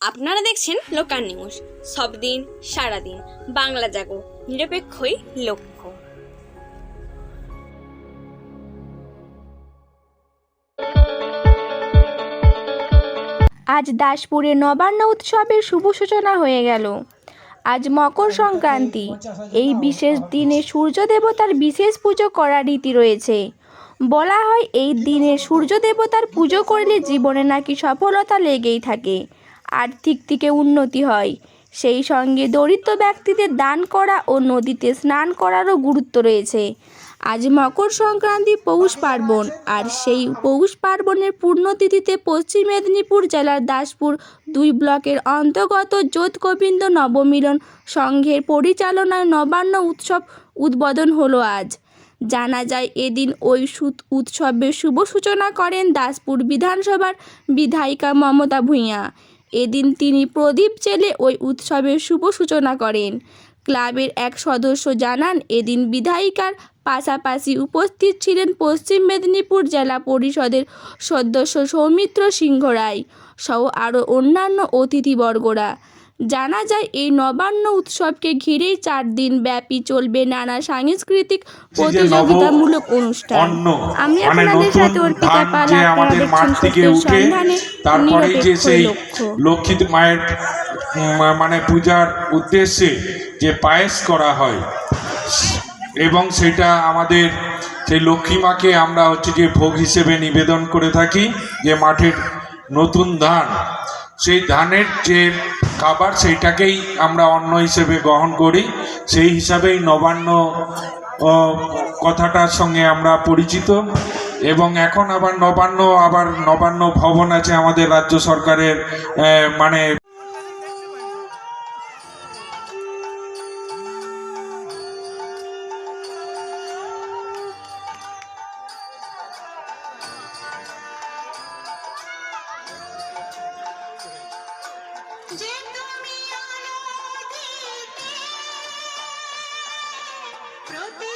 আপনারা দেখছেন local news. সব দিন সারাদিন বাংলা জাগো, নিরপেক্ষই লক্ষ্য। আজ দাসপুরে নবান্ন উৎসবের শুভ সূচনা হয়ে গেল। আজ মকর সংক্রান্তি। এই বিশেষ দিনে সূর্য দেবতার বিশেষ পুজো করার রীতি রয়েছে। বলা হয় এই দিনে সূর্য দেবতার পুজো করলে জীবনে নাকি সফলতা লেগেই থাকে। আর্থিক দিকে উন্নতি হয়। সেই সঙ্গে দরিদ্র ব্যক্তিদের দান করা ও নদীতে স্নান করারও গুরুত্ব রয়েছে। আজ মকর সংক্রান্তি পৌষ পার্বণ আর সেই পৌষ পার্বণের পূর্ণতিথিতে পশ্চিম মেদিনীপুর জেলার দাসপুর দুই ব্লকের অন্তর্গত গোবিন্দ নবমিলন সংঘের পরিচালনায় নবান্ন উৎসব উদ্বোধন হলো আজ। জানা যায়, এদিন ওই উৎসবের শুভ সূচনা করেন দাসপুর বিধানসভার বিধায়িকা মমতা ভূঁইয়া। এদিন তিনি প্রদীপ জেলে ওই উৎসবের শুভ সূচনা করেন। ক্লাবের এক সদস্য জানান, এদিন বিধায়িকার পাশাপাশি উপস্থিত ছিলেন পশ্চিম মেদিনীপুর জেলা পরিষদের সদস্য সৌমিত্র সিংহ রায় সহ আরও অন্যান্য অতিথিবর্গরা। জানা যায় এই নবান্ন উৎসবকে ঘিরেই চার দিন ব্যাপী চলবে নানা সাংস্কৃতিক প্রতিযোগিতামূলক অনুষ্ঠান। আমি মানে আপনাদের সাথে অর্পিতা পাল আপনারা আমাদের মাঠ দেখছেন থেকে সত্যের উঠে সন্ধানে তারপরে যে নিরপেক্ষ সেই লক্ষ্মী মায়ের মানে পূজার উদ্দেশ্যে যে পায়েস করা হয় এবং সেটা আমাদের সেই লক্ষ্মী মাকে আমরা হচ্ছে যে ভোগ হিসেবে নিবেদন করে থাকি যে মাঠের নতুন ধান সেই ধানের যে খাবার সেইটাকেই আমরা অন্ন হিসেবে গ্রহণ করি সেই হিসাবেই নবান্ন কথাটার সঙ্গে আমরা পরিচিত এবং এখন আবার নবান্ন আবার নবান্ন ভবন আছে আমাদের রাজ্য সরকারের মানে Jake! প্রতি